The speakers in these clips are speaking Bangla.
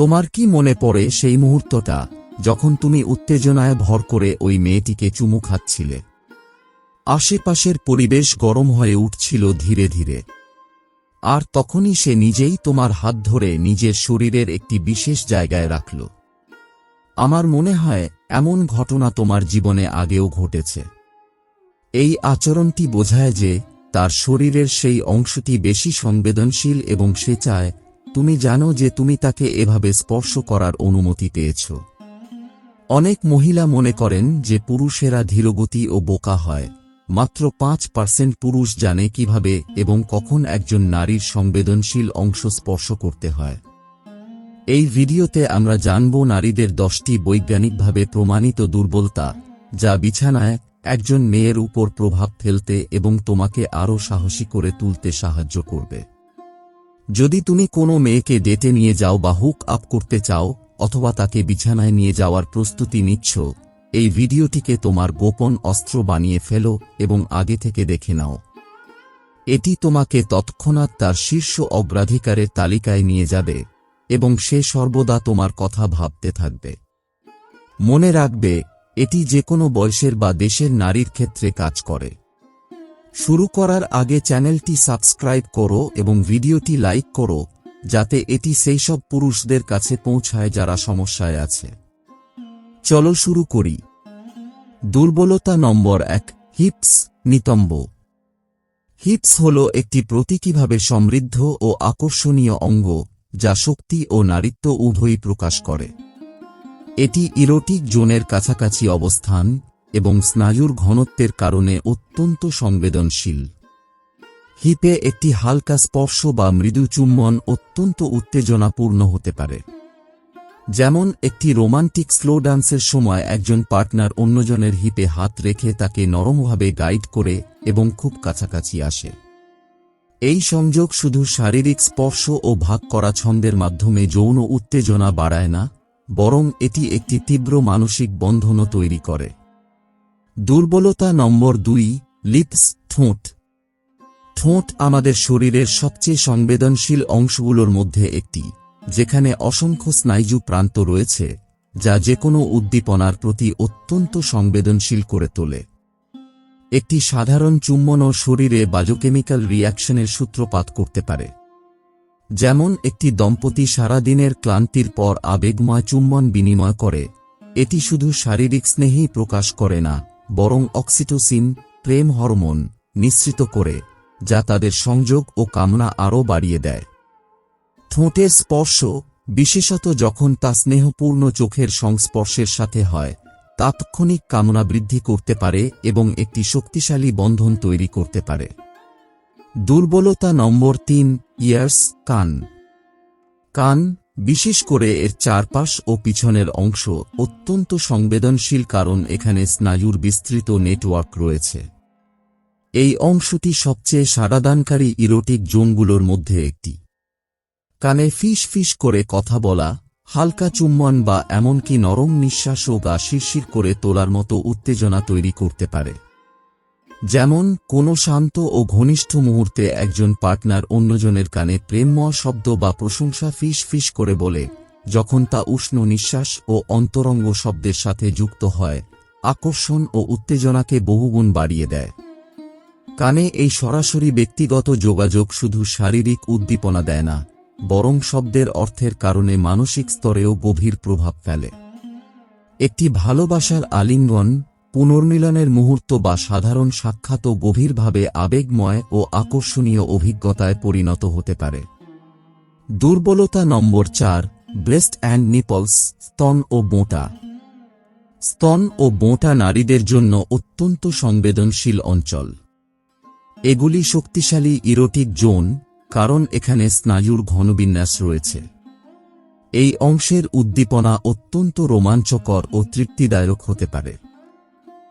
তোমার কি মনে পড়ে সেই মুহূর্তটা, যখন তুমি উত্তেজনায় ভর করে ওই মেয়েটিকে চুমু খাচ্ছিলে? আশেপাশের পরিবেশ গরম হয়ে উঠছিল ধীরে ধীরে। আর তখনই সে নিজেই তোমার হাত ধরে নিজের শরীরের একটি বিশেষ জায়গায় রাখল। আমার মনে হয়, এমন ঘটনা তোমার জীবনে আগেও ঘটেছে। এই আচরণটি বোঝায় যে, তার শরীরের সেই অংশটি বেশি সংবেদনশীল এবং সে চায় তুমি জানো যে তুমি তাকে এভাবে স্পর্শ করার অনুমতি পেয়েছ। অনেক মহিলা মনে করেন যে পুরুষেরা ধীরগতি ও বোকা হয়। মাত্র পাঁচ পার্সেন্ট পুরুষ জানে কীভাবে এবং কখন একজন নারীর সংবেদনশীল অংশ স্পর্শ করতে হয়। এই ভিডিওতে আমরা জানব নারীদের দশটি বৈজ্ঞানিকভাবে প্রমাণিত দুর্বলতা, যা বিছানায় একজন মেয়ের উপর প্রভাব ফেলতে এবং তোমাকে আরও সাহসী করে তুলতে সাহায্য করবে। যদি তুমি কোনো মেয়েকে ডেটে নিয়ে যাও বা হুক আপ করতে চাও, অথবা তাকে বিছানায় নিয়ে যাওয়ার প্রস্তুতি নিচ্ছ, এই ভিডিওটিকে তোমার গোপন অস্ত্র বানিয়ে ফেলো এবং আগে থেকে দেখে নাও। এটি তোমাকে তৎক্ষণাৎ তার শীর্ষ অগ্রাধিকারের তালিকায় নিয়ে যাবে এবং সে সর্বদা তোমার কথা ভাবতে থাকবে। মনে রাখবে, এটি যে কোনো বয়সের বা দেশের নারীর ক্ষেত্রে কাজ করে। শুরু করার আগে চ্যানেলটি সাবস্ক্রাইব করো এবং ভিডিওটি লাইক করো, যাতে এটি সেই সব পুরুষদের কাছে পৌঁছায় যারা সমস্যায় আছে। চলো শুরু করি। দুর্বলতা নম্বর এক, হিপস, নিতম্ব। হিপস হল একটি প্রতীকীভাবে সমৃদ্ধ ও আকর্ষণীয় অঙ্গ, যা শক্তি ও নারীত্ব উভয়ই প্রকাশ করে। এটি ইরোটিক জোনের কাছাকাছি অবস্থান এবং স্নায়ুর ঘনত্বের কারণে অত্যন্ত সংবেদনশীল। হিপে একটি হালকা স্পর্শ বা মৃদু চুম্বন অত্যন্ত উত্তেজনাপূর্ণ হতে পারে। যেমন একটি রোমান্টিক স্লো ডান্সের সময় একজন পার্টনার অন্যজনের হিপে হাত রেখে তাকে নরমভাবে গাইড করে এবং খুব কাছাকাছি আসে। এই সংযোগ শুধু শারীরিক স্পর্শ ও ভাগ করা ছন্দের মাধ্যমে যৌন উত্তেজনা বাড়ায় না, বরং এটি একটি তীব্র মানসিক বন্ধনও তৈরি করে। দুর্বলতা নম্বর দুই, লিপস, ঠোঁট। ঠোঁট আমাদের শরীরের সবচেয়ে সংবেদনশীল অংশগুলোর মধ্যে একটি, যেখানে অসংখ্য স্নায়ুজ প্রান্ত রয়েছে, যা যে কোনো উদ্দীপনার প্রতি অত্যন্ত সংবেদনশীল করে তোলে। একটি সাধারণ চুম্বনও শরীরে বায়োকেমিক্যাল রিয়াকশনের সূত্রপাত করতে পারে। যেমন একটি দম্পতি সারাদিনের ক্লান্তির পর আবেগময় চুম্বন বিনিময় করে, এটি শুধু শারীরিক স্নেহেই প্রকাশ করে না বরং অক্সিটোসিন, প্রেম হরমোন, নিশ্চিত করে, যা তাদের সংযোগ ও কামনা আরও বাড়িয়ে দেয়। ঠোঁটের স্পর্শ, বিশেষত যখন তা স্নেহপূর্ণ চোখের সংস্পর্শের সাথে হয়, তাৎক্ষণিক কামনা বৃদ্ধি করতে পারে এবং একটি শক্তিশালী বন্ধন তৈরি করতে পারে। দুর্বলতা নম্বর তিন, ইয়ার্স, কান। কান বিশেষ করে এর চারপাশ ও পিছনের অংশ অত্যন্ত সংবেদনশীল কারণ এখানে স্নায়ুর বিস্তৃত নেটওয়ার্ক রয়েছে। এই অংশটি সবচেয়ে সারাদানকারী ইরোটিক জোনগুলোর মধ্যে একটি। কানে ফিস ফিস করে কথা বলা, হালকা চুম্বন বা এমনকি নরম নিঃশ্বাসও গা শিরশির করে তোলার মতো উত্তেজনা তৈরি করতে পারে। যেমন, কোনো শান্ত ও ঘনিষ্ঠ মুহূর্তে একজন পার্টনার অন্যজনের কানে প্রেমময় শব্দ বা প্রশংসা ফিস ফিস করে বলে, যখন তা উষ্ণ নিঃশ্বাস ও অন্তরঙ্গ শব্দের সাথে যুক্ত হয়, আকর্ষণ ও উত্তেজনাকে বহুগুণ বাড়িয়ে দেয়। কানে এই সরাসরি ব্যক্তিগত যোগাযোগ শুধু শারীরিক উদ্দীপনা দেয় না, বরং শব্দের অর্থের কারণে মানসিক স্তরেও গভীর প্রভাব ফেলে। একটি ভালোবাসার আলিঙ্গন পুনর্মিলনের মুহূর্ত বা সাধারণ সাক্ষাৎও গভীরভাবে আবেগময় ও আকর্ষণীয় অভিজ্ঞতায় পরিণত হতে পারে। দুর্বলতা নম্বর চার, ব্রেস্ট অ্যান্ড নিপলস, স্তন ও বোঁটা। স্তন ও বোঁটা নারীদের জন্য অত্যন্ত সংবেদনশীল অঞ্চল। এগুলি শক্তিশালী ইরোটিক জোন, কারণ এখানে স্নায়ুর ঘনবিন্যাস রয়েছে। এই অংশের উদ্দীপনা অত্যন্ত রোমাঞ্চকর ও তৃপ্তিদায়ক হতে পারে।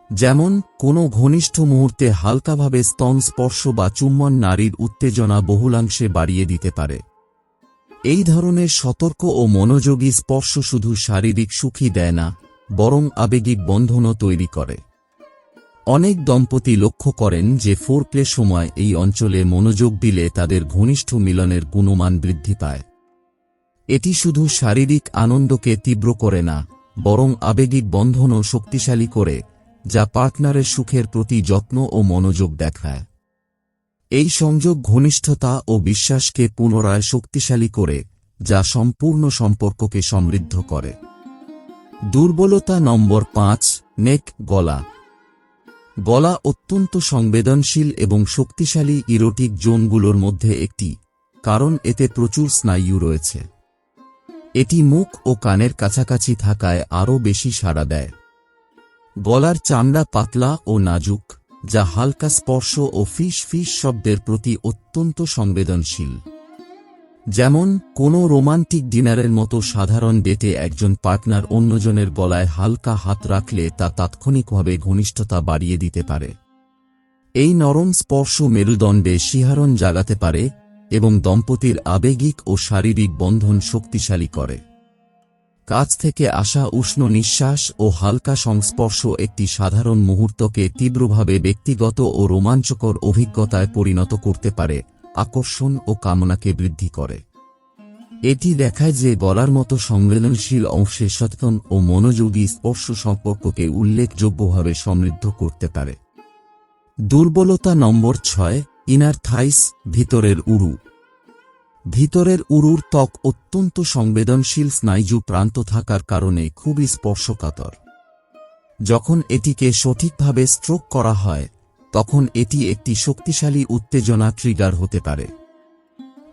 যেমন, কোনো ঘনিষ্ঠ মুহূর্তে হালকাভাবে স্তন স্পর্শ বা চুম্বন নারীর উত্তেজনা বহুলাংশে বাড়িয়ে দিতে পারে। এই ধরনের সতর্ক ও মনোযোগী স্পর্শ শুধু শারীরিক সুখী দেয় না, বরং আবেগিক বন্ধনও তৈরি করে। অনেক দম্পতি লক্ষ্য করেন যে ফোরপ্লে সময় এই অঞ্চলে মনোযোগ দিলে তাদের ঘনিষ্ঠ মিলনের গুণমান বৃদ্ধি পায়। এটি শুধু শারীরিক আনন্দকে তীব্র করে না, বরং আবেগিক বন্ধনও শক্তিশালী করে। যা পার্টনারের সুখের প্রতি যত্ন ও মনোযোগ দেখায়। এই সংযোগ ঘনিষ্ঠতা ও বিশ্বাসকে পুনরায় শক্তিশালী করে, যা সম্পূর্ণ সম্পর্ককে সমৃদ্ধ করে। দুর্বলতা নম্বর পাঁচ, নেক গলা। গলা অত্যন্ত সংবেদনশীল এবং শক্তিশালী ইরোটিক জোনগুলোর মধ্যে একটি, কারণ এতে প্রচুর স্নায়ু রয়েছে। এটি মুখ ও কানের কাছাকাছি থাকায় আরও বেশি সাড়া দেয়। গলার চামড়া পাতলা ও নাজুক, যা হালকা স্পর্শ ও ফিস ফিস শব্দের প্রতি অত্যন্ত সংবেদনশীল। যেমন, কোনো রোমান্টিক ডিনারের মতো সাধারণ ডেটে একজন পার্টনার অন্যজনের গলায় হালকা হাত রাখলে তা তাৎক্ষণিকভাবে ঘনিষ্ঠতা বাড়িয়ে দিতে পারে। এই নরম স্পর্শ মেরুদণ্ডে শিহারণ জাগাতে পারে এবং দম্পতির আবেগিক ও শারীরিক বন্ধন শক্তিশালী করে। কাছ থেকে আসা উষ্ণ নিঃশ্বাস ও হালকা সংস্পর্শ একটি সাধারণ মুহূর্তকে তীব্রভাবে ব্যক্তিগত ও রোমাঞ্চকর অভিজ্ঞতায় পরিণত করতে পারে, আকর্ষণ ও কামনাকে বৃদ্ধি করে। এটি দেখায় যে গলার মতো সংবেদনশীল অংশে সচেতন ও মনোযোগী স্পর্শ সম্পর্ককে উল্লেখযোগ্যভাবে সমৃদ্ধ করতে পারে। দুর্বলতা নম্বর ছয়, ইনার থাইস, ভিতরের উরু। ভিতরের উরুর ত্বক অত্যন্ত সংবেদনশীল স্নায়ুজ প্রান্ত থাকার কারণে খুবই স্পর্শকাতর। যখন এটিকে সঠিকভাবে স্ট্রোক করা হয়, তখন এটি একটি শক্তিশালী উত্তেজনা ট্রিগার হতে পারে।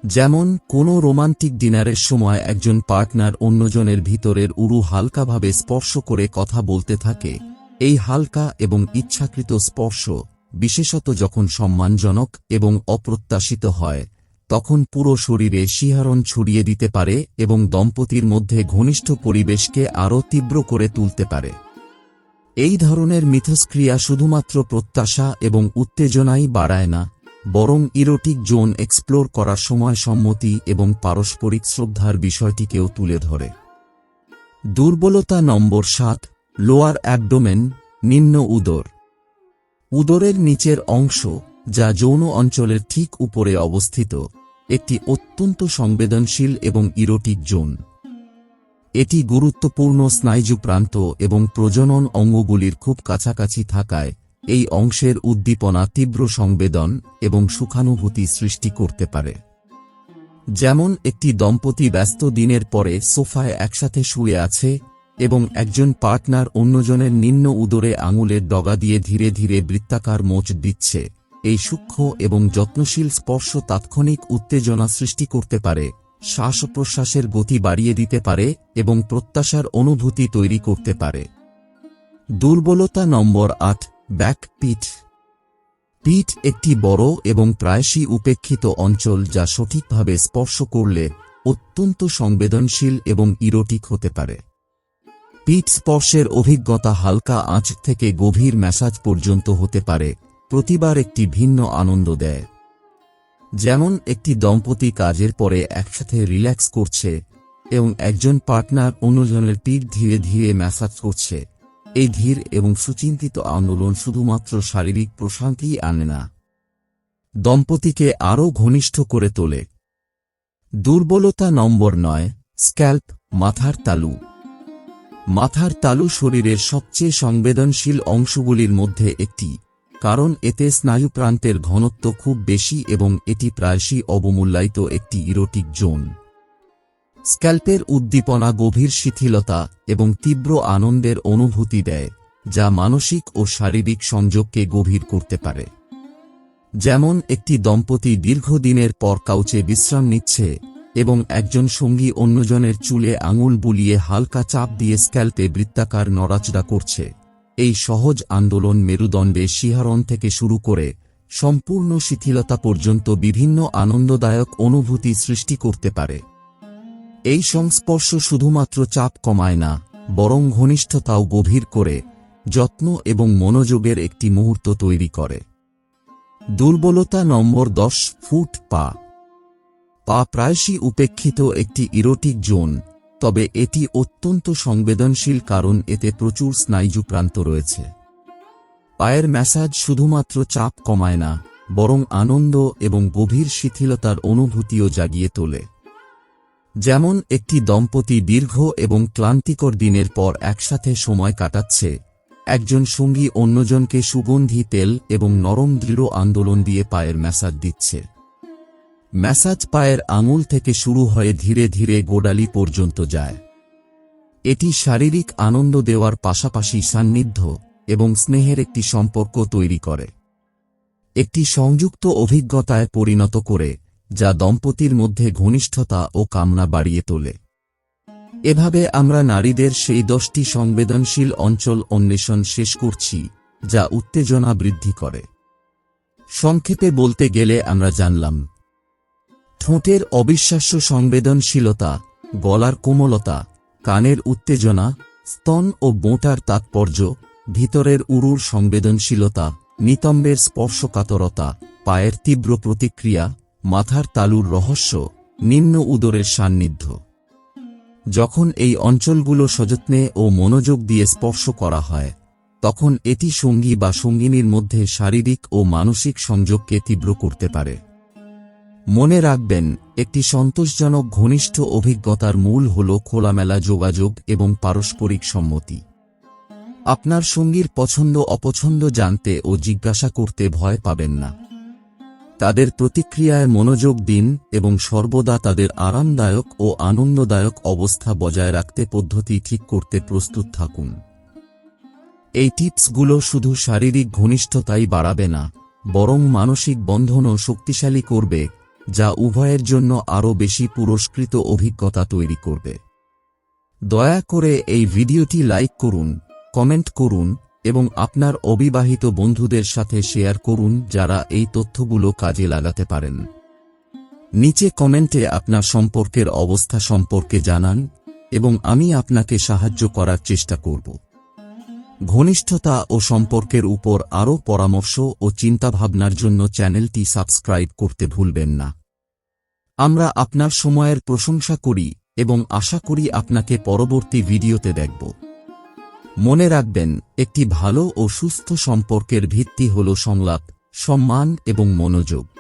যেমন, কোনো রোমান্টিক ডিনারের সময় একজন পার্টনার অন্যজনের ভিতরের উরু হালকাভাবে স্পর্শ করে কথা বলতে থাকে, এই হালকা এবং ইচ্ছাকৃত স্পর্শ, বিশেষত যখন সম্মানজনক এবং অপ্রত্যাশিত হয় তখন পুরো শরীরে শিহারণ ছড়িয়ে দিতে পারে এবং দম্পতির মধ্যে ঘনিষ্ঠ পরিবেশকে আরও তীব্র করে তুলতে পারে। এই ধরনের মিথস্ক্রিয়া শুধুমাত্র প্রত্যাশা এবং উত্তেজনাই বাড়ায় না, বরং ইরোটিক জোন এক্সপ্লোর করার সময় সম্মতি এবং পারস্পরিক শ্রদ্ধার বিষয়টিকেও তুলে ধরে। দুর্বলতা নম্বর সাত, লোয়ার অ্যাবডোমেন, নিম্ন উদর। উদরের নিচের অংশ যা যৌন অঞ্চলের ঠিক উপরে অবস্থিত, একটি অত্যন্ত সংবেদনশীল এবং ইরোটিক জোন। এটি গুরুত্বপূর্ণ স্নায়ুজ প্রান্ত এবং প্রজনন অঙ্গগুলির খুব কাছাকাছি থাকায় এই অংশের উদ্দীপনা তীব্র সংবেদন এবং সুখানুভূতি সৃষ্টি করতে পারে। যেমন, একটি দম্পতি ব্যস্ত দিনের পরে সোফায় একসাথে শুয়ে আছে এবং একজন পার্টনার অন্যজনের নিম্ন উদরে আঙুলের ডগা দিয়ে ধীরে ধীরে বৃত্তাকার মোচ দিচ্ছে। এই সূক্ষ্ম এবং যত্নশীল স্পর্শ তাৎক্ষণিক উত্তেজনা সৃষ্টি করতে পারে শ্বাস প্রশ্বাসের গতি বাড়িয়ে দিতে পারে এবং প্রত্যাশার অনুভূতি তৈরি করতে পারে। দুর্বলতা নম্বর আট, ব্যাক পিঠ। পিঠ একটি বড় এবং প্রায়শই উপেক্ষিত অঞ্চল যা সঠিকভাবে স্পর্শ করলে অত্যন্ত সংবেদনশীল এবং ইরোটিক হতে পারে। পিঠ স্পর্শের অভিজ্ঞতা হালকা আঁচ থেকে গভীর ম্যাসাজ পর্যন্ত হতে পারে প্রতিবার একটি ভিন্ন আনন্দ দেয়। যেমন একটি দম্পতি কাজের পরে একসাথে রিল্যাক্স করছে এবং একজন পার্টনার অন্যজনের পিঠ ধীরে ধীরে ম্যাসাজ করছে। এই ধীর এবং সুচিন্তিত আন্দোলন শুধুমাত্র শারীরিক প্রশান্তিই আনে না, দম্পতিকে আরও ঘনিষ্ঠ করে তোলে। দুর্বলতা নম্বর নয়, স্ক্যাল্প, মাথার তালু। মাথার তালু শরীরের সবচেয়ে সংবেদনশীল অংশগুলির মধ্যে একটি। কারণ এতে স্নায়ুপ্রান্তের ঘনত্ব খুব বেশি এবং এটি প্রায়শই অবমূল্যায়িত একটি ইরোটিক জোন। স্ক্যাল্পের উদ্দীপনা গভীর শিথিলতা এবং তীব্র আনন্দের অনুভূতি দেয়, যা মানসিক ও শারীরিক সংযোগকে গভীর করতে পারে। যেমন একটি দম্পতি দীর্ঘদিনের পর কাউচে বিশ্রাম নিচ্ছে এবং একজন সঙ্গী অন্যজনের চুলে আঙুল বুলিয়ে হালকা চাপ দিয়ে স্ক্যাল্পে বৃত্তাকার নড়াচড়া করছে। এই সহজ আন্দোলন মেরুদণ্ডে শিহারণ থেকে শুরু করে সম্পূর্ণ শিথিলতা পর্যন্ত বিভিন্ন আনন্দদায়ক অনুভূতি সৃষ্টি করতে পারে। এই সংস্পর্শ শুধুমাত্র চাপ কমায় না, বরং ঘনিষ্ঠতাও গভীর করে, যত্ন এবং মনোযোগের একটি মুহূর্ত তৈরি করে। দুর্বলতা নম্বর দশ, ফুট পা। পা প্রায়শই উপেক্ষিত একটি ইরোটিক জোন। তবে এটি অত্যন্ত সংবেদনশীল কারণ এতে প্রচুর স্নায়ুজ প্রান্ত রয়েছে। পায়ের ম্যাসাজ শুধুমাত্র চাপ কমায় না, বরং আনন্দ এবং গভীর শিথিলতার অনুভূতিও জাগিয়ে তোলে। যেমন একটি দম্পতি দীর্ঘ এবং ক্লান্তিকর দিনের পর একসাথে সময় কাটাচ্ছে, একজন সঙ্গী অন্যজনকে সুগন্ধি, তেল এবং নরম দৃঢ় আন্দোলন দিয়ে পায়ের ম্যাসাজ দিচ্ছে। ম্যাসাজ পায়ের আঙুল থেকে শুরু হয়ে ধীরে ধীরে গোড়ালি পর্যন্ত যায়। এটি শারীরিক আনন্দ দেওয়ার পাশাপাশি সান্নিধ্য এবং স্নেহের একটি সম্পর্ক তৈরি করে। একটি সংযুক্ত অভিজ্ঞতায় পরিণত করে, যা দম্পতির মধ্যে ঘনিষ্ঠতা ও কামনা বাড়িয়ে তোলে। এভাবে আমরা নারীদের সেই দশটি সংবেদনশীল অঞ্চল অন্বেষণ শেষ করছি, যা উত্তেজনা বৃদ্ধি করে। সংক্ষেপে বলতে গেলে আমরা জানলাম ঠোঁটের অবিশ্বাস্য সংবেদনশীলতা, গলার কোমলতা, কানের উত্তেজনা, স্তন ও বোঁটার তাৎপর্য, ভিতরের উরুর সংবেদনশীলতা, নিতম্বের স্পর্শকাতরতা, পায়ের তীব্র প্রতিক্রিয়া, মাথার তালুর রহস্য, নিম্ন উদরের সান্নিধ্য। যখন এই অঞ্চলগুলো সযত্নে ও মনোযোগ দিয়ে স্পর্শ করা হয়, তখন এটি সঙ্গী বা সঙ্গিনীর মধ্যে শারীরিক ও মানসিক সংযোগকে তীব্র করতে পারে। মনে রাখবেন, একটি সন্তোষজনক ঘনিষ্ঠ অভিজ্ঞতার মূল হল খোলামেলা যোগাযোগ এবং পারস্পরিক সম্মতি। আপনার সঙ্গীর পছন্দ অপছন্দ জানতে ও জিজ্ঞাসা করতে ভয় পাবেন না। তাদের প্রতিক্রিয়ায় মনোযোগ দিন এবং সর্বদা তাদের আরামদায়ক ও আনন্দদায়ক অবস্থা বজায় রাখতে পদ্ধতি ঠিক করতে প্রস্তুত থাকুন। এই টিপসগুলো শুধু শারীরিক ঘনিষ্ঠতাই বাড়াবে না, বরং মানসিক বন্ধনও শক্তিশালী করবে। যা উভয়ের জন্য আরও বেশি পুরস্কৃত অভিজ্ঞতা তৈরি করবে। দয়া করে এই ভিডিওটি লাইক করুন, কমেন্ট করুন, এবং আপনার অবিবাহিত বন্ধুদের সাথে শেয়ার করুন যারা এই তথ্যগুলো কাজে লাগাতে পারেন। নিচে কমেন্টে আপনার সম্পর্কের অবস্থা সম্পর্কে জানান, এবং আমি আপনাকে সাহায্য করার চেষ্টা করব। ঘনিষ্ঠতা ও সম্পর্কের উপর আরও পরামর্শ ও চিন্তাভাবনার জন্য চ্যানেলটি সাবস্ক্রাইব করতে ভুলবেন না। আমরা আপনার সময়ের প্রশংসা করি এবং আশা করি আপনাকে পরবর্তী ভিডিওতে দেখব। মনে রাখবেন, একটি ভালো ও সুস্থ সম্পর্কের ভিত্তি হল সংলাপ, সম্মান এবং মনোযোগ।